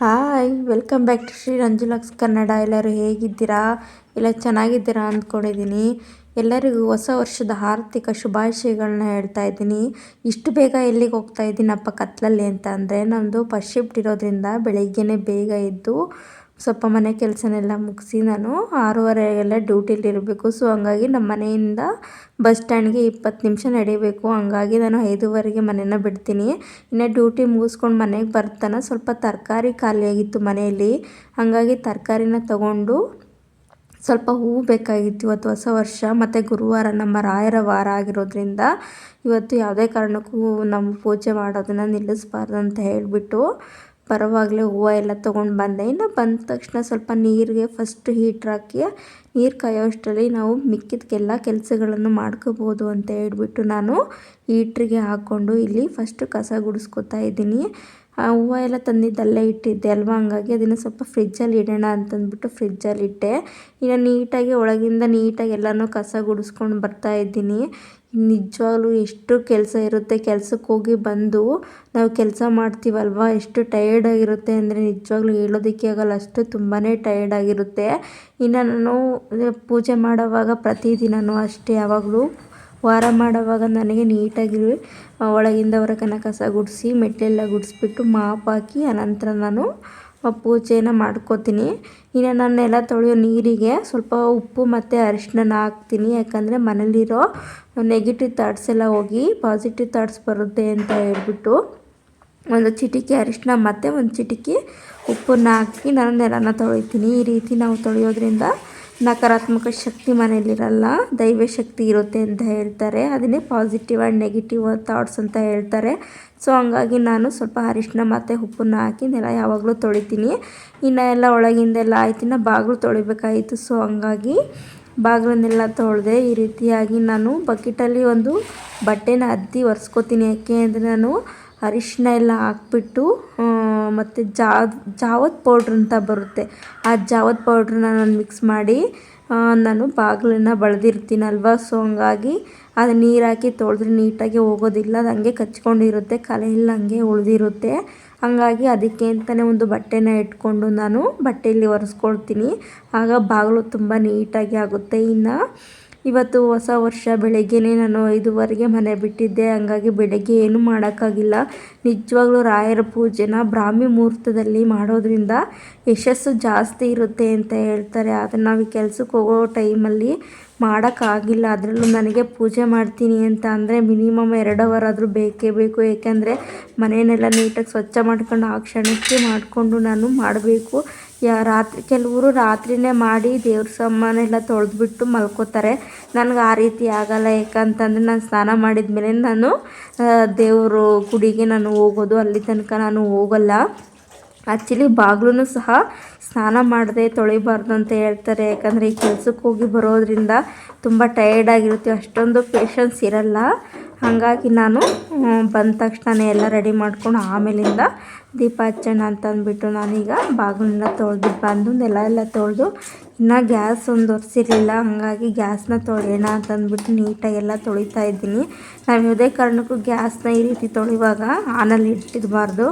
Hi, welcome back to Shri Ranjulux Kannada. ಎಲ್ಲರೂ ಹೇಗಿದ್ದೀರಾ? ಎಲ್ಲ ಚೆನ್ನಾಗಿದ್ದೀರಾ ಅಂದ್ಕೊಂಡಿದ್ದೀನಿ. ಎಲ್ಲರಿಗೂ ಹೊಸ ವರ್ಷದ ಆರ್ಥಿಕ ಶುಭಾಶಯಗಳನ್ನ ಹೇಳ್ತಾ ಇದ್ದೀನಿ. ಇಷ್ಟು ಬೇಗ ಎಲ್ಲಿಗೆ ಹೋಗ್ತಾ ಇದ್ದೀನಪ್ಪ ಕತ್ಲಲ್ಲಿ ಅಂತ ಅಂದರೆ ನಮ್ಮದು ಫಸ್ಟ್ ಇರೋದ್ರಿಂದ ಬೆಳಗ್ಗೆನೇ ಬೇಗ ಎದ್ದು ಸ್ವಲ್ಪ ಮನೆ ಕೆಲಸನೆಲ್ಲ ಮುಗಿಸಿ ನಾನು ಆರೂವರೆಗೆಲ್ಲ ಡ್ಯೂಟಿಲಿ ಇರಬೇಕು. ಸೊ ಹಂಗಾಗಿ ನಮ್ಮ ಮನೆಯಿಂದ ಬಸ್ ಸ್ಟ್ಯಾಂಡ್ಗೆ ಇಪ್ಪತ್ತು ನಿಮಿಷ ನಡಿಬೇಕು. ಹಂಗಾಗಿ ನಾನು ಐದುವರೆಗೆ ಮನೇನ ಬಿಡ್ತೀನಿ. ಇನ್ನು ಡ್ಯೂಟಿ ಮುಗಿಸ್ಕೊಂಡು ಮನೆಗೆ ಬರ್ತಾನೆ ಸ್ವಲ್ಪ ತರಕಾರಿ ಖಾಲಿಯಾಗಿತ್ತು ಮನೆಯಲ್ಲಿ. ಹಾಗಾಗಿ ತರಕಾರಿನ ತಗೊಂಡು ಸ್ವಲ್ಪ ಹೂವು ಬೇಕಾಗಿತ್ತು ಇವತ್ತು ಹೊಸ ವರ್ಷ. ಮತ್ತು ಗುರುವಾರ ನಮ್ಮ ರಾಯರ ವಾರ ಆಗಿರೋದ್ರಿಂದ ಇವತ್ತು ಯಾವುದೇ ಕಾರಣಕ್ಕೂ ನಮ್ಮ ಪೂಜೆ ಮಾಡೋದನ್ನು ನಿಲ್ಲಿಸ್ಬಾರ್ದು ಅಂತ ಹೇಳಿಬಿಟ್ಟು ಪರವಾಗಲೇ ಹೂವು ಎಲ್ಲ ತೊಗೊಂಡು ಬಂದೆ. ಇನ್ನು ಬಂದ ತಕ್ಷಣ ಸ್ವಲ್ಪ ನೀರಿಗೆ ಫಸ್ಟ್ ಹೀಟ್ರ್ ಹಾಕಿ, ನೀರು ಕಾಯೋಷ್ಟರಲ್ಲಿ ನಾವು ಮಿಕ್ಕಿದಕ್ಕೆಲ್ಲ ಕೆಲಸಗಳನ್ನು ಮಾಡ್ಕೋಬೋದು ಅಂತ ಹೇಳ್ಬಿಟ್ಟು ನಾನು ಹೀಟ್ರಿಗೆ ಹಾಕ್ಕೊಂಡು ಇಲ್ಲಿ ಫಸ್ಟು ಕಸ ಗುಡಿಸ್ಕೊತಾ ಇದ್ದೀನಿ. ಆ ಹೂವು ಎಲ್ಲ ತಂದಿದ್ದಲ್ಲೇ ಇಟ್ಟಿದ್ದೆ ಅಲ್ವಾ? ಹಂಗಾಗಿ ಅದನ್ನು ಸ್ವಲ್ಪ ಫ್ರಿಜ್ಜಲ್ಲಿ ಇಡೋಣ ಅಂತಂದ್ಬಿಟ್ಟು ಫ್ರಿಜ್ಜಲ್ಲಿ ಇಟ್ಟೆ. ಇನ್ನು ನೀಟಾಗಿ ಒಳಗಿಂದ ನೀಟಾಗಿ ಎಲ್ಲನೂ ಕಸ ಗುಡಿಸ್ಕೊಂಡು ಬರ್ತಾ ಇದ್ದೀನಿ. ನಿಜವಾಗ್ಲೂ ಎಷ್ಟು ಕೆಲಸ ಇರುತ್ತೆ, ಕೆಲ್ಸಕ್ಕೆ ಹೋಗಿ ಬಂದು ನಾವು ಕೆಲಸ ಮಾಡ್ತೀವಲ್ವ? ಎಷ್ಟು ಟಯರ್ಡ್ ಆಗಿರುತ್ತೆ ಅಂದರೆ ನಿಜವಾಗ್ಲೂ ಹೇಳೋದಕ್ಕೆ ಆಗಲ್ಲ. ಅಷ್ಟು ತುಂಬಾ ಟಯರ್ಡ್ ಆಗಿರುತ್ತೆ. ಇನ್ನು ನಾನು ಪೂಜೆ ಮಾಡೋವಾಗ ಪ್ರತಿದಿನವೂ ಅಷ್ಟೇ ಯಾವಾಗಲೂ. ವಾರ ಮಾಡುವಾಗ ನನಗೆ ನೀಟಾಗಿ ಒಳಗಿಂದ ಹೊರಗನ ಕಸ ಗುಡಿಸಿ ಮೆಟ್ಟಲೆಲ್ಲ ಗುಡಿಸ್ಬಿಟ್ಟು ಮಾಪ್ ಹಾಕಿ, ಅನಂತರ ನಾನು ಪೂಜೆನ ಮಾಡ್ಕೋತೀನಿ. ಇನ್ನು ನಾನು ನೆಲ ತೊಳೆಯೋ ನೀರಿಗೆ ಸ್ವಲ್ಪ ಉಪ್ಪು ಮತ್ತು ಅರಿಶಿನ ಹಾಕ್ತೀನಿ. ಯಾಕಂದರೆ ಮನೇಲಿರೋ ನೆಗೆಟಿವ್ ಥಾಟ್ಸ್ ಎಲ್ಲ ಹೋಗಿ ಪಾಸಿಟಿವ್ ಥಾಟ್ಸ್ ಬರುತ್ತೆ ಅಂತ ಹೇಳ್ಬಿಟ್ಟು ಒಂದು ಚಿಟಿಕೆ ಅರಿಶಿನ ಮತ್ತು ಒಂದು ಚಿಟಿಕೆ ಉಪ್ಪನ್ನ ಹಾಕಿ ನಾನು ನೆಲನ ತೊಳಿತೀನಿ. ಈ ರೀತಿ ನಾವು ತೊಳೆಯೋದ್ರಿಂದ ನಕಾರಾತ್ಮಕ ಶಕ್ತಿ ಮನೆಯಲ್ಲಿರಲ್ಲ, ದೈವ ಶಕ್ತಿ ಇರುತ್ತೆ ಅಂತ ಹೇಳ್ತಾರೆ. ಅದನ್ನೇ ಪಾಸಿಟಿವ್ ಆ್ಯಂಡ್ ನೆಗೆಟಿವ್ ಥಾಟ್ಸ್ ಅಂತ ಹೇಳ್ತಾರೆ. ಸೊ ಹಂಗಾಗಿ ನಾನು ಸ್ವಲ್ಪ ಅರಿಶಿನ ಮತ್ತು ಉಪ್ಪನ್ನ ಹಾಕಿ ನೆಲ ಯಾವಾಗಲೂ ತೊಳಿತೀನಿ. ಇನ್ನು ಎಲ್ಲ ಒಳಗಿಂದೆಲ್ಲ ಆಯ್ತಿನ ಬಾಗಿಲು ತೊಳಿಬೇಕಾಯಿತು. ಸೊ ಹಂಗಾಗಿ ಬಾಗಿಲನ್ನೆಲ್ಲ ತೊಳೆದೆ ಈ ರೀತಿಯಾಗಿ ನಾನು ಬಕೆಟಲ್ಲಿ ಒಂದು ಬಟ್ಟೆನ ಅದ್ದಿ ಒರೆಸ್ಕೋತೀನಿ. ಯಾಕೆ ಅಂದರೆ ನಾನು ಅರಿಶಿನ ಎಲ್ಲ ಹಾಕ್ಬಿಟ್ಟು ಮತ್ತು ಜಾವದ್ ಪೌಡ್ರ್ ಅಂತ ಬರುತ್ತೆ. ಆ ಜಾವದ್ ಪೌಡ್ರನ್ನ ನಾನು ಮಿಕ್ಸ್ ಮಾಡಿ ನಾನು ಬಾಗಿಲನ್ನ ಬಳ್ದಿರ್ತೀನಲ್ವ? ಸೊ ಹಂಗಾಗಿ ಅದು ನೀರು ಹಾಕಿ ತೊಳೆದ್ರೆ ನೀಟಾಗಿ ಹೋಗೋದಿಲ್ಲ. ಅದು ಹಂಗೆ ಕಚ್ಕೊಂಡಿರುತ್ತೆ ಕಲೆ ಎಲ್ಲ ಹಂಗೆ ಉಳಿದಿರುತ್ತೆ. ಹಾಗಾಗಿ ಅದಕ್ಕೆ ಅಂತಲೇ ಒಂದು ಬಟ್ಟೆನ ಇಟ್ಕೊಂಡು ನಾನು ಬಟ್ಟೆಯಲ್ಲಿ ಒರೆಸ್ಕೊಳ್ತೀನಿ. ಆಗ ಬಾಗಿಲು ತುಂಬ ನೀಟಾಗಿ ಆಗುತ್ತೆ. ಇನ್ನು ಇವತ್ತು ಹೊಸ ವರ್ಷ ಬೆಳಗ್ಗೆನೇ ನಾನು ಐದುವರೆಗೆ ಮನೆ ಬಿಟ್ಟಿದ್ದೆ. ಹಂಗಾಗಿ ಬೆಳಗ್ಗೆ ಏನೂ ಮಾಡೋಕ್ಕಾಗಿಲ್ಲ. ನಿಜವಾಗ್ಲೂ ರಾಯರ ಪೂಜೆನ ಬ್ರಾಹ್ಮಿ ಮುಹೂರ್ತದಲ್ಲಿ ಮಾಡೋದ್ರಿಂದ ಯಶಸ್ಸು ಜಾಸ್ತಿ ಇರುತ್ತೆ ಅಂತ ಹೇಳ್ತಾರೆ. ಆದರೆ ನಾವು ಈ ಕೆಲಸಕ್ಕೆ ಹೋಗೋ ಟೈಮಲ್ಲಿ ಮಾಡೋಕ್ಕಾಗಿಲ್ಲ. ಅದರಲ್ಲೂ ನನಗೆ ಪೂಜೆ ಮಾಡ್ತೀನಿ ಅಂತ ಅಂದರೆ ಮಿನಿಮಮ್ ಎರಡು ಅವರ್ ಆದರೂ ಬೇಕೇ ಬೇಕು. ಏಕೆಂದರೆ ಮನೆಯನ್ನೆಲ್ಲ ನೀಟಾಗಿ ಸ್ವಚ್ಛ ಮಾಡ್ಕೊಂಡು ಆ ಕ್ಷಣಕ್ಕೆ ಮಾಡಿಕೊಂಡು ನಾನು ಮಾಡಬೇಕು. ಯಾ, ರಾತ್ರಿ, ಕೆಲವರು ರಾತ್ರಿಯೇ ಮಾಡಿ ದೇವ್ರ ಸಾಮಾನೆಲ್ಲ ತೊಳೆದ್ಬಿಟ್ಟು ಮಲ್ಕೋತಾರೆ. ನನಗೆ ಆ ರೀತಿ ಆಗಲ್ಲ, ಯಾಕಂತಂದರೆ ನಾನು ಸ್ನಾನ ಮಾಡಿದ ಮೇಲೆ ನಾನು ದೇವರು ಗುಡಿಗೆ ನಾನು ಹೋಗೋದು, ಅಲ್ಲಿ ತನಕ ನಾನು ಹೋಗಲ್ಲ. ಆ್ಯಕ್ಚುಲಿ ಬಾಗ್ಲೂ ಸಹ ಸ್ನಾನ ಮಾಡದೆ ತೊಳಿಬಾರ್ದು ಅಂತ ಹೇಳ್ತಾರೆ. ಯಾಕಂದರೆ ಈ ಕೆಲ್ಸಕ್ಕೆ ಹೋಗಿ ಬರೋದರಿಂದ ತುಂಬ ಟಯರ್ಡ್ ಆಗಿರುತ್ತೆ, ಅಷ್ಟೊಂದು ಪೇಷನ್ಸ್ ಇರಲ್ಲ. ಹಾಗಾಗಿ ನಾನು ಬಂದ ತಕ್ಷಣ ಎಲ್ಲ ರೆಡಿ ಮಾಡ್ಕೊಂಡು ಆಮೇಲಿಂದ ದೀಪ ಹಚ್ಚೋಣ ಅಂತ ಅಂದ್ಬಿಟ್ಟು ನಾನೀಗ ಬಾಗಿಲನ್ನ ತೊಳೆದು ಬಂದು ನೆಲ ಎಲ್ಲ ತೊಳೆದು ಇನ್ನೂ ಗ್ಯಾಸ್ ಒಂದು ಒರೆಸಿರಲಿಲ್ಲ, ಹಾಗಾಗಿ ಗ್ಯಾಸ್ನ ತೊಳೆಯೋಣ ಅಂತಂದ್ಬಿಟ್ಟು ನೀಟಾಗಿ ಎಲ್ಲ ತೊಳಿತಾ ಇದ್ದೀನಿ. ನಾವು ಯಾವುದೇ ಕಾರಣಕ್ಕೂ ಗ್ಯಾಸ್ನ ಈ ರೀತಿ ತೊಳೆಯುವಾಗ ಆನಲ್ಲಿ ಇಟ್ಟಿರಬಾರ್ದು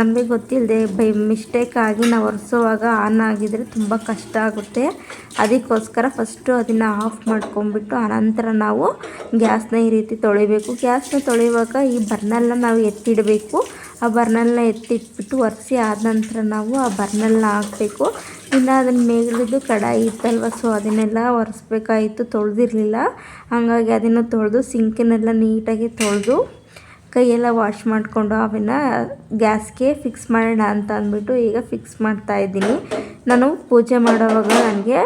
ನಮಗೆ ಗೊತ್ತಿಲ್ಲದೆ ಬೈ ಮಿಸ್ಟೇಕ್ ಆಗಿ ನಾವು ಒರೆಸುವಾಗ ಆನ್ ಆಗಿದರೆ ತುಂಬ ಕಷ್ಟ ಆಗುತ್ತೆ. ಅದಕ್ಕೋಸ್ಕರ ಫಸ್ಟು ಅದನ್ನು ಆಫ್ ಮಾಡ್ಕೊಂಬಿಟ್ಟು ಆನಂತರ ನಾವು ಗ್ಯಾಸ್ನ ಈ ರೀತಿ ತೊಳಿಬೇಕು. ಗ್ಯಾಸ್ನ ತೊಳೆಯುವಾಗ ಈ ಬರ್ನಲ್ನ ನಾವು ಎತ್ತಿಡಬೇಕು. ಆ ಬರ್ನಲ್ನ ಎತ್ತಿಟ್ಬಿಟ್ಟು ಒರೆಸಿ ಆದ ನಂತರ ನಾವು ಆ ಬರ್ನಲ್ನ ಹಾಕಬೇಕು. ಇನ್ನು ಅದನ್ನ ಮೇಲಿದ್ದು ಕಡಾಯಿ ಇತ್ತಲ್ವ ಸೊ ಅದನ್ನೆಲ್ಲ ಒರೆಸ್ಬೇಕಾಯಿತು, ತೊಳೆದಿರಲಿಲ್ಲ. ಹಾಗಾಗಿ ಅದನ್ನು ತೊಳೆದು ಸಿಂಕನ್ನೆಲ್ಲ ನೀಟಾಗಿ ತೊಳೆದು ಕೈಯೆಲ್ಲ ವಾಶ್ ಮಾಡಿಕೊಂಡು ಅವನ್ನ ಗ್ಯಾಸ್ಗೆ ಫಿಕ್ಸ್ ಮಾಡೋಣ ಅಂತ ಅಂದ್ಬಿಟ್ಟು ಈಗ ಫಿಕ್ಸ್ ಮಾಡ್ತಾ ಇದ್ದೀನಿ. ನಾನು ಪೂಜೆ ಮಾಡೋವಾಗ ನನಗೆ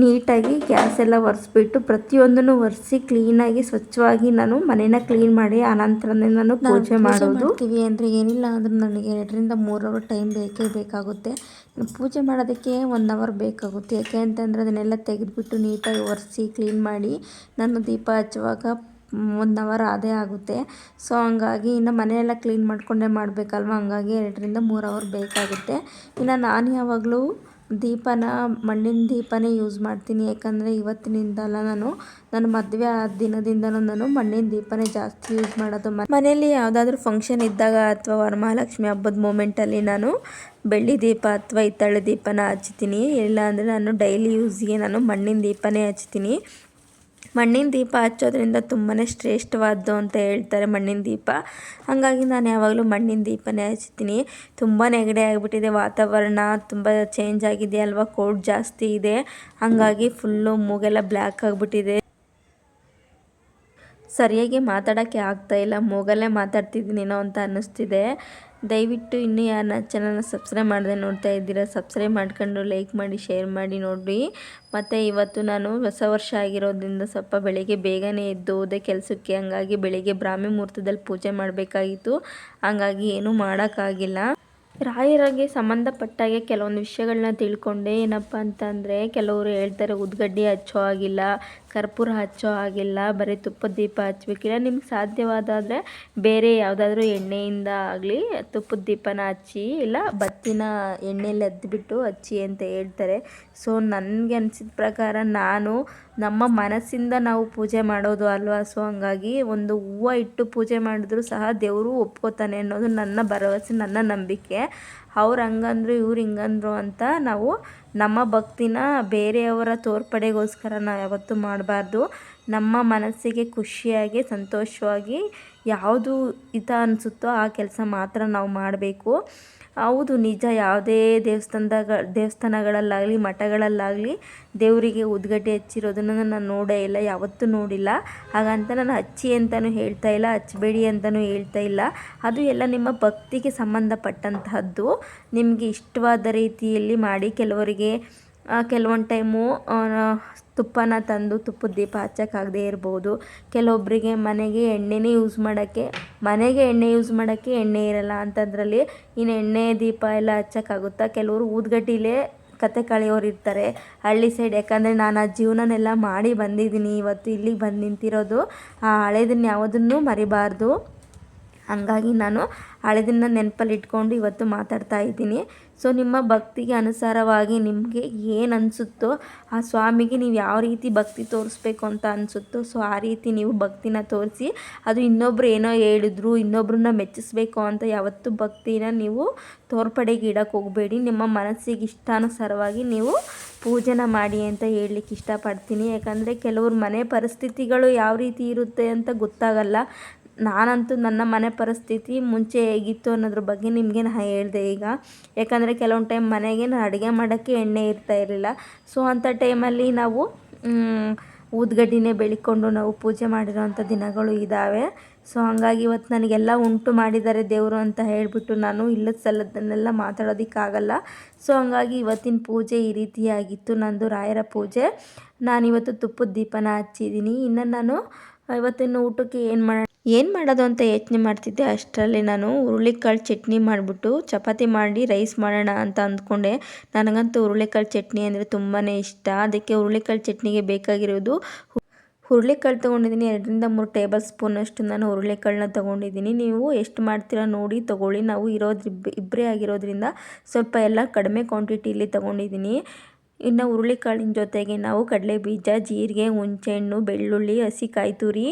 ನೀಟಾಗಿ ಗ್ಯಾಸ್ ಎಲ್ಲ ಒರೆಸ್ಬಿಟ್ಟು ಪ್ರತಿಯೊಂದನ್ನು ಒರೆಸಿ ಕ್ಲೀನಾಗಿ ಸ್ವಚ್ಛವಾಗಿ ನಾನು ಮನೇನ ಕ್ಲೀನ್ ಮಾಡಿ ಆನಂತರನೇ ನಾನು ಪೂಜೆ ಮಾಡೋದು. ಅಂದರೆ ಏನಿಲ್ಲ ಅಂದರೂ ನನಗೆ ಎರಡರಿಂದ ಮೂರು ಅವರ್ ಟೈಮ್ ಬೇಕೇ ಬೇಕಾಗುತ್ತೆ. ಪೂಜೆ ಮಾಡೋದಕ್ಕೆ ಒನ್ ಅವರ್ ಬೇಕಾಗುತ್ತೆ. ಯಾಕೆ ಅಂತಂದರೆ ಅದನ್ನೆಲ್ಲ ತೆಗೆದುಬಿಟ್ಟು ನೀಟಾಗಿ ಒರೆಸಿ ಕ್ಲೀನ್ ಮಾಡಿ ನಾನು ದೀಪ ಹಚ್ಚುವಾಗ ಒನ್ ಅವರ್ ಅದೇ ಆಗುತ್ತೆ. ಸೊ ಹಂಗಾಗಿ ಇನ್ನು ಮನೆಯೆಲ್ಲ ಕ್ಲೀನ್ ಮಾಡಿಕೊಂಡೇ ಮಾಡಬೇಕಲ್ವ? ಹಂಗಾಗಿ ಎರಡರಿಂದ ಮೂರು ಅವರ್ ಬೇಕಾಗುತ್ತೆ. ಇನ್ನು ನಾನು ಯಾವಾಗಲೂ ದೀಪನ, ಮಣ್ಣಿನ ದೀಪನೇ ಯೂಸ್ ಮಾಡ್ತೀನಿ. ಯಾಕಂದರೆ ಇವತ್ತಿನಿಂದಲ್ಲ ನಾನು ನನ್ನ ಮದುವೆ ಆದ ದಿನದಿಂದಲೂ ನಾನು ಮಣ್ಣಿನ ದೀಪನೇ ಜಾಸ್ತಿ ಯೂಸ್ ಮಾಡೋದು ಮನೆಯಲ್ಲಿ ಯಾವುದಾದ್ರೂ ಫಂಕ್ಷನ್ ಇದ್ದಾಗ ಅಥವಾ ವರಮಹಾಲಕ್ಷ್ಮಿ ಹಬ್ಬದ ಮೂಮೆಂಟಲ್ಲಿ ನಾನು ಬೆಳ್ಳಿ ದೀಪ ಅಥವಾ ಹಿತ್ತಾಳೆ ದೀಪನ ಹಚ್ತೀನಿ. ಇಲ್ಲಾಂದರೆ ನಾನು ಡೈಲಿ ಯೂಸ್ಗೆ ನಾನು ಮಣ್ಣಿನ ದೀಪನೇ ಹಚ್ತೀನಿ. ಮಣ್ಣಿನ ದೀಪ ಹಚ್ಚೋದ್ರಿಂದ ತುಂಬಾ ಶ್ರೇಷ್ಠವಾದ್ದು ಅಂತ ಹೇಳ್ತಾರೆ ಮಣ್ಣಿನ ದೀಪ. ಹಾಗಾಗಿ ನಾನು ಯಾವಾಗಲೂ ಮಣ್ಣಿನ ದೀಪನೇ ಹಚ್ತೀನಿ. ತುಂಬ ನೆಗಡಿ ಆಗಿಬಿಟ್ಟಿದೆ ವಾತಾವರಣ, ತುಂಬ ಚೇಂಜ್ ಆಗಿದೆ ಅಲ್ವಾ ಕೋಲ್ಡ್ ಜಾಸ್ತಿ ಇದೆ. ಹಾಗಾಗಿ ಫುಲ್ಲು ಮೂಗೆಲ್ಲ ಬ್ಲ್ಯಾಕ್ ಆಗಿಬಿಟ್ಟಿದೆ. ಸರಿಯಾಗಿ ಮಾತಾಡೋಕ್ಕೆ ಇಲ್ಲ. ಮೂಗಲ್ಲೇ ಮಾತಾಡ್ತಿದ್ದೀನೇನೋ ಅಂತ ಅನ್ನಿಸ್ತಿದೆ. ದಯವಿಟ್ಟು ಇನ್ನೂ ಯಾರನ್ನ ಚಾನಲ್ನ ಸಬ್ಸ್ಕ್ರೈಬ್ ಮಾಡದೆ ನೋಡ್ತಾ ಇದ್ದೀರಾ ಸಬ್ಸ್ಕ್ರೈಬ್ ಮಾಡ್ಕೊಂಡು ಲೈಕ್ ಮಾಡಿ ಶೇರ್ ಮಾಡಿ ನೋಡಿ ಮತ್ತು ಇವತ್ತು ನಾನು ಹೊಸ ವರ್ಷ ಆಗಿರೋದ್ರಿಂದ ಸ್ವಲ್ಪ ಬೆಳಿಗ್ಗೆ ಬೇಗನೆ ಎದ್ದು ಹೋದೆ ಕೆಲಸಕ್ಕೆ, ಹಂಗಾಗಿ ಬೆಳಿಗ್ಗೆ ಬ್ರಾಹ್ಮಿ ಮುಹೂರ್ತದಲ್ಲಿ ಪೂಜೆ ಮಾಡಬೇಕಾಗಿತ್ತು. ಹಂಗಾಗಿ ಏನೂ ಮಾಡೋಕ್ಕಾಗಿಲ್ಲ. ರಾಯರಿಗೆ ಸಂಬಂಧಪಟ್ಟಾಗೆ ಕೆಲವೊಂದು ವಿಷಯಗಳನ್ನ ತಿಳ್ಕೊಂಡೆ. ಏನಪ್ಪ ಅಂತಂದರೆ, ಕೆಲವರು ಹೇಳ್ತಾರೆ, ಉದ್ಗಡ್ಡಿ ಹಚ್ಚೋ ಆಗಿಲ್ಲ ಕರ್ಪೂರ ಹಚ್ಚೋ ಹಾಗಿಲ್ಲ, ಬರೀ ತುಪ್ಪದ ದೀಪ ಹಚ್ಚಬೇಕಿಲ್ಲ ನಿಮ್ಗೆ ಸಾಧ್ಯವಾದಾದರೆ ಬೇರೆ ಯಾವುದಾದ್ರೂ ಎಣ್ಣೆಯಿಂದ ಆಗಲಿ ತುಪ್ಪದ ದೀಪನ ಹಚ್ಚಿ, ಇಲ್ಲ, ಬತ್ತಿನ ಎಣ್ಣೆಯಲ್ಲಿ ಅದ್ಬಿಟ್ಟು ಹಚ್ಚಿ ಅಂತ ಹೇಳ್ತಾರೆ. ಸೊ, ನನಗೆ ಅನಿಸಿದ ಪ್ರಕಾರ ನಾನು, ನಮ್ಮ ಮನಸ್ಸಿಂದ ನಾವು ಪೂಜೆ ಮಾಡೋದು ಅಲ್ವಾ? ಸೊ, ಹಂಗಾಗಿ ಒಂದು ಹೂವು ಇಟ್ಟು ಪೂಜೆ ಮಾಡಿದ್ರು ಸಹ ದೇವರು ಒಪ್ಕೋತಾನೆ ಅನ್ನೋದು ನನ್ನ ಭರವಸೆ, ನನ್ನ ನಂಬಿಕೆ. ಅವ್ರು ಹಂಗಂದ್ರು, ಇವ್ರು ಹಿಂಗಂದ್ರು ಅಂತ ನಾವು ನಮ್ಮ ಭಕ್ತಿನ ಬೇರೆಯವರ ತೋರ್ಪಡೆಗೋಸ್ಕರ ನಾವು ಯಾವತ್ತೂ ಮಾಡಬಾರ್ದು. ನಮ್ಮ ಮನಸ್ಸಿಗೆ ಖುಷಿಯಾಗಿ, ಸಂತೋಷವಾಗಿ ಯಾವುದು ಹಿತ ಅನಿಸುತ್ತೋ ಆ ಕೆಲಸ ಮಾತ್ರ ನಾವು ಮಾಡಬೇಕು. ಹೌದು, ನಿಜ. ಯಾವುದೇ ದೇವಸ್ಥಾನದ ದೇವಸ್ಥಾನಗಳಲ್ಲಾಗಲಿ, ಮಠಗಳಲ್ಲಾಗಲಿ ದೇವರಿಗೆ ಉದ್ಗಡ್ಡೆ ಹಚ್ಚಿರೋದನ್ನು ನಾನು ನೋಡೇ ಇಲ್ಲ, ಯಾವತ್ತೂ ನೋಡಿಲ್ಲ. ಹಾಗಂತ ನಾನು ಹಚ್ಚಿ ಅಂತಲೂ ಹೇಳ್ತಾ ಇಲ್ಲ, ಹಚ್ಚಬೇಡಿ ಅಂತಲೂ ಹೇಳ್ತಾ ಇಲ್ಲ. ಅದು ಎಲ್ಲ ನಿಮ್ಮ ಭಕ್ತಿಗೆ ಸಂಬಂಧಪಟ್ಟಂತಹದ್ದು. ನಿಮಗೆ ಇಷ್ಟವಾದ ರೀತಿಯಲ್ಲಿ ಮಾಡಿ ಕೆಲವರಿಗೆ ಕೆಲವೊಂದು ಟೈಮು ತುಪ್ಪನ ತಂದು ತುಪ್ಪದ ದೀಪ ಹಚ್ಚೋಕ್ಕಾಗ್ದೇ ಇರ್ಬೋದು. ಕೆಲವೊಬ್ಬರಿಗೆ ಮನೆಗೆ ಎಣ್ಣೆನೇ ಯೂಸ್ ಮಾಡೋಕ್ಕೆ, ಮನೆಗೆ ಎಣ್ಣೆ ಯೂಸ್ ಮಾಡೋಕ್ಕೆ ಎಣ್ಣೆ ಇರಲ್ಲ. ಅಂಥದ್ರಲ್ಲಿ ಇನ್ನು ಎಣ್ಣೆ ದೀಪ ಎಲ್ಲ ಹಚ್ಚೋಕ್ಕಾಗುತ್ತಾ? ಕೆಲವರು ಊದ್ಗಡ್ಡಿಲೇ ಕತೆ ಕಳೆಯೋರು ಇರ್ತಾರೆ. ಹಳ್ಳಿ ಸೈಡ್ ಯಾಕಂದರೆ ನಾನು ಆ ಜೀವನನೆಲ್ಲ ಮಾಡಿ ಬಂದಿದ್ದೀನಿ. ಇವತ್ತು ಇಲ್ಲಿಗೆ ಬಂದು ನಿಂತಿರೋದು, ಆ ಹಳೇದನ್ನ ಯಾವುದನ್ನು ಮರಿಬಾರ್ದು. ಹಾಗಾಗಿ ನಾನು ಹಳೆದನ್ನ ನೆನಪಲ್ಲಿ ಇಟ್ಕೊಂಡು ಇವತ್ತು ಮಾತಾಡ್ತಾ ಇದ್ದೀನಿ. ಸೊ, ನಿಮ್ಮ ಭಕ್ತಿಗೆ ಅನುಸಾರವಾಗಿ ನಿಮಗೆ ಏನು ಅನಿಸುತ್ತೋ ಆ ಸ್ವಾಮಿಗೆ ನೀವು ಯಾವ ರೀತಿ ಭಕ್ತಿ ತೋರಿಸ್ಬೇಕು ಅಂತ ಅನಿಸುತ್ತೋ, ಸೊ ಆ ರೀತಿ ನೀವು ಭಕ್ತಿನ ತೋರಿಸಿ ಅದು ಇನ್ನೊಬ್ರು ಏನೋ ಹೇಳಿದ್ರು, ಇನ್ನೊಬ್ರನ್ನ ಮೆಚ್ಚಿಸ್ಬೇಕು ಅಂತ ಯಾವತ್ತೂ ಭಕ್ತಿನ ನೀವು ತೋರ್ಪಡೆಗೆ ಇಡಕ್ಕೆ ಹೋಗಬೇಡಿ. ನಿಮ್ಮ ಮನಸ್ಸಿಗೆ ಇಷ್ಟಾನುಸಾರವಾಗಿ ನೀವು ಪೂಜನ ಮಾಡಿ ಅಂತ ಹೇಳಲಿಕ್ಕೆ ಇಷ್ಟಪಡ್ತೀನಿ. ಯಾಕಂದರೆ ಕೆಲವ್ರ ಮನೆ ಪರಿಸ್ಥಿತಿಗಳು ಯಾವ ರೀತಿ ಇರುತ್ತೆ ಅಂತ ಗೊತ್ತಾಗಲ್ಲ. ನಾನಂತೂ ನನ್ನ ಮನೆ ಪರಿಸ್ಥಿತಿ ಮುಂಚೆ ಹೇಗಿತ್ತು ಅನ್ನೋದ್ರ ಬಗ್ಗೆ ನಿಮಗೆ ನಾ ಹೇಳಿದೆ ಈಗ. ಯಾಕಂದರೆ ಕೆಲವೊಂದು ಟೈಮ್ ಮನೆಗೆ ನಾನು ಅಡುಗೆ ಮಾಡೋಕ್ಕೆ ಎಣ್ಣೆ ಇರ್ತಾ ಇರಲಿಲ್ಲ. ಸೊ ಅಂಥ ಟೈಮಲ್ಲಿ ನಾವು ಊದ್ಗಡ್ಡಿನೇ ಬೆಳಿಕೊಂಡು ನಾವು ಪೂಜೆ ಮಾಡಿರೋವಂಥ ದಿನಗಳು ಇದ್ದಾವೆ ಸೊ ಹಂಗಾಗಿ ಇವತ್ತು ನನಗೆಲ್ಲ ಉಂಟು ಮಾಡಿದ್ದಾರೆ ದೇವರು ಅಂತ ಹೇಳಿಬಿಟ್ಟು ನಾನು ಇಲ್ಲದ ಸಲ್ಲದನ್ನೆಲ್ಲ ಮಾತಾಡೋದಕ್ಕಾಗಲ್ಲ. ಸೊ ಹಂಗಾಗಿ ಇವತ್ತಿನ ಪೂಜೆ ಈ ರೀತಿಯಾಗಿತ್ತು. ನಂದು ರಾಯರ ಪೂಜೆ. ನಾನಿವತ್ತು ತುಪ್ಪದ ದೀಪನ ಹಚ್ಚಿದ್ದೀನಿ. ಇನ್ನು ನಾನು, ಇವತ್ತಿನ ಊಟಕ್ಕೆ ಏನು ಮಾಡೋಣ ಏನು ಮಾಡೋದು ಅಂತ ಯೋಚನೆ ಮಾಡ್ತಿದ್ದೆ ಅಷ್ಟರಲ್ಲಿ ನಾನು ಹುರುಳಿಕಾಳು ಚಟ್ನಿ ಮಾಡಿಬಿಟ್ಟು ಚಪಾತಿ ಮಾಡಿ ರೈಸ್ ಮಾಡೋಣ ಅಂತ ಅಂದ್ಕೊಂಡೆ. ನನಗಂತೂ ಹುರುಳಿಕಾಳು ಚಟ್ನಿ ಅಂದರೆ ತುಂಬಾ ಇಷ್ಟ. ಅದಕ್ಕೆ ಹುರುಳಿಕಾಳು ಚಟ್ನಿಗೆ ಬೇಕಾಗಿರೋದು ಹುರುಳಿಕಾಳು ತೊಗೊಂಡಿದ್ದೀನಿ. ಎರಡರಿಂದ ಮೂರು ಟೇಬಲ್ ಸ್ಪೂನಷ್ಟು ನಾನು ಹುರುಳಿಕಾಳನ್ನ ತೊಗೊಂಡಿದ್ದೀನಿ. ನೀವು ಎಷ್ಟು ಮಾಡ್ತೀರಾ ನೋಡಿ ತೊಗೊಳ್ಳಿ. ನಾವು ಇರೋದ್ರ ಇಬ್ಬರೇ ಆಗಿರೋದ್ರಿಂದ ಸ್ವಲ್ಪ ಎಲ್ಲ ಕಡಿಮೆ ಕ್ವಾಂಟಿಟಿಲಿ ತೊಗೊಂಡಿದ್ದೀನಿ. ಇನ್ನು ಹುರುಳಿಕಾಳಿನ ಜೊತೆಗೆ ನಾವು ಕಡಲೆ ಬೀಜ ಜೀರಿಗೆ, ಹುಣಸೆಹಣ್ಣು, ಬೆಳ್ಳುಳ್ಳಿ, ಹಸಿ ಕಾಯಿ ತುರಿ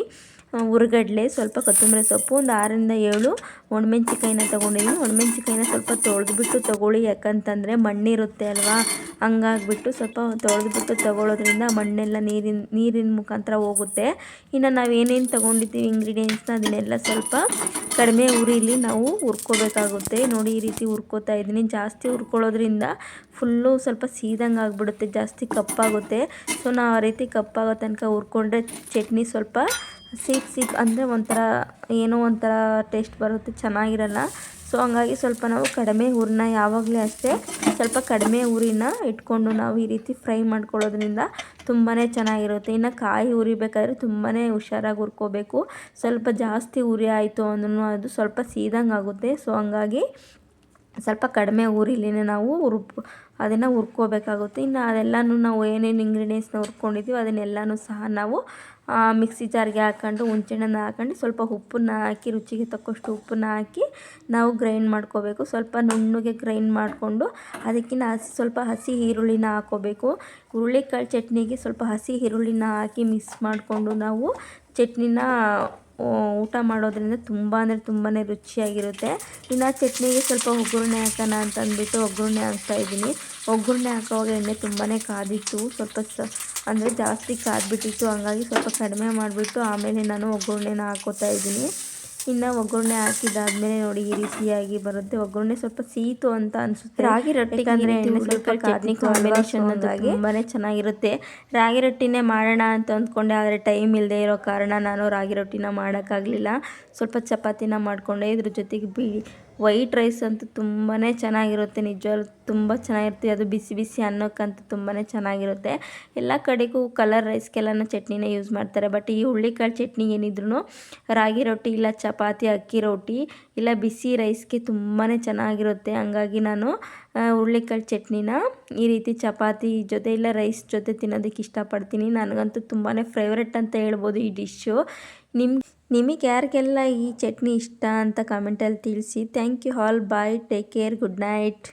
ಹುರ್ಗಡ್ಲೆ ಸ್ವಲ್ಪ ಕೊತ್ತಂಬರಿ ಸೊಪ್ಪು, ಒಂದು ಆರರಿಂದ ಏಳು. ಒಣಮೆಣ್ಸಿಕಾಯಿನ ತೊಗೊಂಡಿದ್ದೀನಿ ಒಣಮೆಣ್ಸಿಕಾಯಿನ ಸ್ವಲ್ಪ ತೊಳೆದ್ಬಿಟ್ಟು ತೊಗೊಳ್ಳಿ. ಯಾಕಂತಂದರೆ ಮಣ್ಣಿರುತ್ತೆ ಅಲ್ವಾ? ಹಂಗಾಗ್ಬಿಟ್ಟು ಸ್ವಲ್ಪ ತೊಳೆದ್ಬಿಟ್ಟು ತೊಗೊಳೋದ್ರಿಂದ ಮಣ್ಣೆಲ್ಲ ನೀರಿನ ನೀರಿನ ಮುಖಾಂತರ ಹೋಗುತ್ತೆ. ಇನ್ನು ನಾವು ಏನೇನು ತೊಗೊಂಡಿದ್ದೀವಿ ಇಂಗ್ರೀಡಿಯೆಂಟ್ಸ್ನ ಅದನ್ನೆಲ್ಲ ಸ್ವಲ್ಪ ಕಡಿಮೆ ಉರಿಲಿ ನಾವು ಹುರ್ಕೋಬೇಕಾಗುತ್ತೆ. ನೋಡಿ, ಈ ರೀತಿ ಹುರ್ಕೋತಾ ಇದ್ದೀನಿ. ಜಾಸ್ತಿ ಹುರ್ಕೊಳ್ಳೋದ್ರಿಂದ ಫುಲ್ಲು ಸ್ವಲ್ಪ ಸೀದಂಗೆ ಆಗಿಬಿಡುತ್ತೆ. ಜಾಸ್ತಿ ಕಪ್ಪಾಗುತ್ತೆ. ಸೊ ನಾವು ಆ ರೀತಿ ಕಪ್ಪಾಗೋ ತನಕ ಹುರ್ಕೊಂಡ್ರೆ ಚಟ್ನಿ ಸ್ವಲ್ಪ ಸೀಪ್ ಸೀಪ್ ಅಂದರೆ ಒಂಥರ ಏನೋ ಒಂಥರ ಟೇಸ್ಟ್ ಬರುತ್ತೆ, ಚೆನ್ನಾಗಿರಲ್ಲ. ಸೊ ಹಂಗಾಗಿ ಸ್ವಲ್ಪ ನಾವು ಕಡಿಮೆ ಊರನ್ನ ಯಾವಾಗಲೂ ಅಷ್ಟೇ ಸ್ವಲ್ಪ ಕಡಿಮೆ ಊರಿನ ಇಟ್ಕೊಂಡು ನಾವು ಈ ರೀತಿ ಫ್ರೈ ಮಾಡ್ಕೊಳ್ಳೋದ್ರಿಂದ ತುಂಬಾ ಚೆನ್ನಾಗಿರುತ್ತೆ. ಇನ್ನು ಕಾಯಿ ಉರಿಬೇಕಾದ್ರೆ ತುಂಬಾ ಹುಷಾರಾಗಿ ಹುರ್ಕೋಬೇಕು. ಸ್ವಲ್ಪ ಜಾಸ್ತಿ ಉರಿ ಆಯಿತು ಅಂದ್ರೂ ಅದು ಸ್ವಲ್ಪ ಸೀದಂಗೆ ಆಗುತ್ತೆ ಸೊ ಹಂಗಾಗಿ ಸ್ವಲ್ಪ ಕಡಿಮೆ ಊರಿಲಿನೇ ನಾವು ರುಬ್ ಅದನ್ನು ಹುರ್ಕೋಬೇಕಾಗುತ್ತೆ. ಇನ್ನು ಅದೆಲ್ಲನೂ ನಾವು ಏನೇನು ಇಂಗ್ರೀಡಿಯೆಂಟ್ಸ್ನ ಹುರ್ಕೊಂಡಿದ್ದೀವಿ ಅದನ್ನೆಲ್ಲನೂ ಸಹ ನಾವು ಮಿಕ್ಸಿ ಜಾರ್ಗೆ ಹಾಕ್ಕೊಂಡು ಹುಣ್ಸೆಹಣ್ಣನ್ನು ಹಾಕೊಂಡು ಸ್ವಲ್ಪ ಉಪ್ಪನ್ನ ಹಾಕಿ, ರುಚಿಗೆ ತಕ್ಕಷ್ಟು ಉಪ್ಪನ್ನ ಹಾಕಿ ನಾವು ಗ್ರೈಂಡ್ ಮಾಡ್ಕೋಬೇಕು. ಸ್ವಲ್ಪ ನುಣ್ಣಗೆ ಗ್ರೈಂಡ್ ಮಾಡಿಕೊಂಡು ಅದಕ್ಕಿಂತ ಹಸಿ, ಸ್ವಲ್ಪ ಹಸಿ ಈರುಳ್ಳಿನ ಹಾಕೋಬೇಕು. ಹುರುಳಿಕಾಳು ಚಟ್ನಿಗೆ ಸ್ವಲ್ಪ ಹಸಿ ಈರುಳ್ಳಿನ ಹಾಕಿ ಮಿಕ್ಸ್ ಮಾಡಿಕೊಂಡು ನಾವು ಚಟ್ನಿನ ಊಟ ಮಾಡೋದ್ರಿಂದ ತುಂಬ ಅಂದರೆ ತುಂಬಾ ರುಚಿಯಾಗಿರುತ್ತೆ. ಇನ್ನು ಚಟ್ನಿಗೆ ಸ್ವಲ್ಪ ಒಗ್ಗರಣೆ ಹಾಕೋಣ ಅಂತ ಅಂದ್ಬಿಟ್ಟು ಒಗ್ಗರಣೆ ಹಾಕ್ತಾ ಇದ್ದೀನಿ. ಒಗ್ಗರಣೆ ಹಾಕೋವಾಗ ಎಣ್ಣೆ ತುಂಬಾ ಕಾದಿತ್ತು. ಸ್ವಲ್ಪ ಸ ಅಂದರೆ ಜಾಸ್ತಿ ಕಾದ್ಬಿಟ್ಟಿತ್ತು. ಹಂಗಾಗಿ ಸ್ವಲ್ಪ ಕಡಿಮೆ ಮಾಡಿಬಿಟ್ಟು ಆಮೇಲೆ ನಾನು ಒಗ್ಗರಣೆನ ಹಾಕೋತಾ ಇದ್ದೀನಿ. ಇನ್ನು ಒಗ್ಗರಣೆ ಹಾಕಿದಾದ್ಮೇಲೆ ನೋಡಿ ಈ ರೀತಿಯಾಗಿ ಬರುತ್ತೆ. ಒಗ್ಗರಣೆ ಸ್ವಲ್ಪ ಸೀತು ಅಂತ ಅನಿಸುತ್ತೆ. ರಾಗಿ ರೊಟ್ಟಿ ಅಂದರೆ ಎಣ್ಣೆ ಸ್ವಲ್ಪ ಚಟ್ನಿ ಕಾಂಬಿನೇಷನ್ ಅಂದಾಗಿ ತುಂಬಾ ಚೆನ್ನಾಗಿರುತ್ತೆ. ರಾಗಿ ರೊಟ್ಟಿನೇ ಮಾಡೋಣ ಅಂತ ಅಂದ್ಕೊಂಡೆ ಆದರೆ ಟೈಮ್ ಇಲ್ಲದೆ ಇರೋ ಕಾರಣ ನಾನು ರಾಗಿ ರೊಟ್ಟಿನ ಮಾಡೋಕ್ಕಾಗಲಿಲ್ಲ. ಸ್ವಲ್ಪ ಚಪಾತಿನ ಮಾಡಿಕೊಂಡೆ. ಇದ್ರ ಜೊತೆಗೆ ಬಿ ವೈಟ್ ರೈಸ್ ಅಂತೂ ತುಂಬಾ ಚೆನ್ನಾಗಿರುತ್ತೆ, ನಿಜವಾಗ್ಲೂ ತುಂಬ ಚೆನ್ನಾಗಿರುತ್ತೆ. ಅದು ಬಿಸಿ ಬಿಸಿ ಅನ್ನೋಕ್ಕಂತೂ ತುಂಬಾ ಚೆನ್ನಾಗಿರುತ್ತೆ. ಎಲ್ಲ ಕಡೆಗೂ ಕಲರ್ ರೈಸ್ಗೆಲ್ಲನೂ ಚಟ್ನಿನೇ ಯೂಸ್ ಮಾಡ್ತಾರೆ. ಬಟ್ ಈ ಹುಳ್ಳಿಕಾಳು ಚಟ್ನಿ ಏನಿದ್ರು ರಾಗಿ ರೊಟ್ಟಿ ಇಲ್ಲ ಚಪಾತಿ, ಅಕ್ಕಿ ರೊಟ್ಟಿ ಇಲ್ಲ ಬಿಸಿ ರೈಸ್ಗೆ ತುಂಬಾ ಚೆನ್ನಾಗಿರುತ್ತೆ. ಹಂಗಾಗಿ ನಾನು ಹುಳ್ಳಿಕಾಳು ಚಟ್ನಿನ ಈ ರೀತಿ ಚಪಾತಿ ಜೊತೆ ಇಲ್ಲ ರೈಸ್ ಜೊತೆ ತಿನ್ನೋದಕ್ಕೆ ಇಷ್ಟಪಡ್ತೀನಿ. ನನಗಂತೂ ತುಂಬಾ ಫೇವ್ರೆಟ್ ಅಂತ ಹೇಳ್ಬೋದು ಈ ಡಿಶ್ಶು ನಿಮ್ಮ ನಿಮಗೆ ಯಾರಿಗೆಲ್ಲ ಈ ಚಟ್ನಿ ಇಷ್ಟ ಅಂತ ಕಮೆಂಟಲ್ಲಿ ತಿಳಿಸಿ. Thank you all bye take care good night